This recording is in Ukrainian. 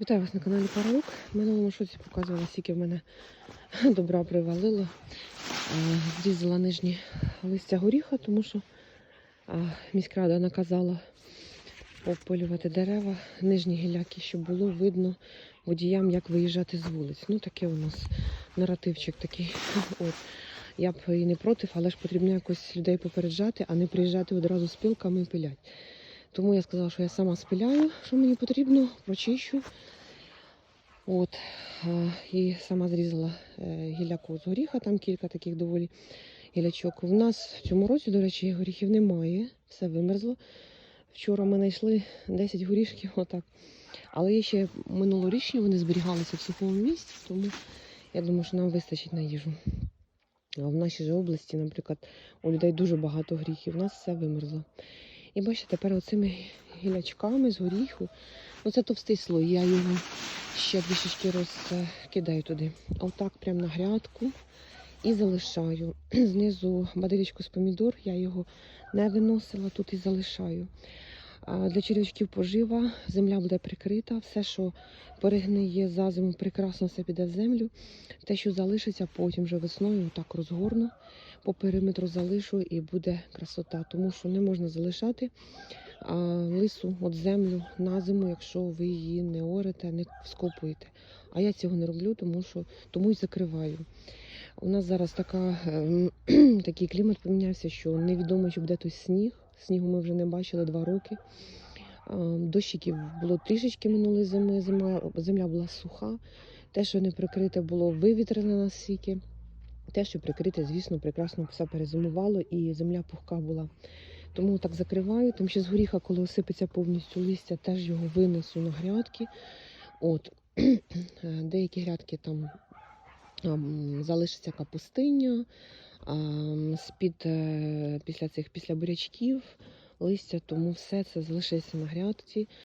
Вітаю вас на каналі Параук. В минулому шоці показувала, скільки в мене добра привалило. Е, Зрізала нижні листя горіха, тому що е, міськрада наказала обпилювати дерева, нижні гіляки, щоб було видно водіям, як виїжджати з вулиць. Ну, таке у нас наративчик такий. От. Я б і не проти, але ж потрібно якось людей попереджати, а не приїжджати одразу з пилками і пилять. Тому я сказала, що я сама спиляю, що мені потрібно, прочищу. От, е, і сама зрізала е, гіляку з горіха, там кілька таких доволі гілячок. У нас в цьому році, до речі, горіхів немає, все вимерзло. Вчора ми знайшли 10 горішків, отак. Але є ще минулорічні, вони зберігалися в сухому місці, тому я думаю, що нам вистачить на їжу. А в нашій же області, наприклад, у людей дуже багато горіхів, у нас все вимерзло. І бачите, тепер оцими гілячками з горіху, Оце товстий слой, я його ще трішечки розкидаю туди. Отак прямо на грядку і залишаю. Знизу бадилічку з помідор, я його не виносила, тут і залишаю. Для черв'ячків пожива, земля буде прикрита, все, що перегниє за зиму, прекрасно все піде в землю. Те, що залишиться, потім вже весною так розгорну, по периметру залишу і буде красота. Тому що не можна залишати лису от землю на зиму, якщо ви її не орете, не скопуєте. А я цього не роблю, тому що тому й закриваю. У нас зараз така, ем, такий клімат помінявся, що невідомо, чи буде той сніг. Снігу ми вже не бачили два роки. А, Дощиків було трішечки минулої зими, зима, земля була суха. Те, що не прикрите, було вивітрене настільки. Те, що прикрите, звісно, прекрасно все перезимувало і земля пухка була. Тому так закриваю. Тим ще з горіха, коли осипеться повністю листя, теж його винесу на грядки. От. Е, Деякі грядки там ам, залишиться капустиня, з-під, е, після цих після бурячків листя, тому все це залишилося на грядці.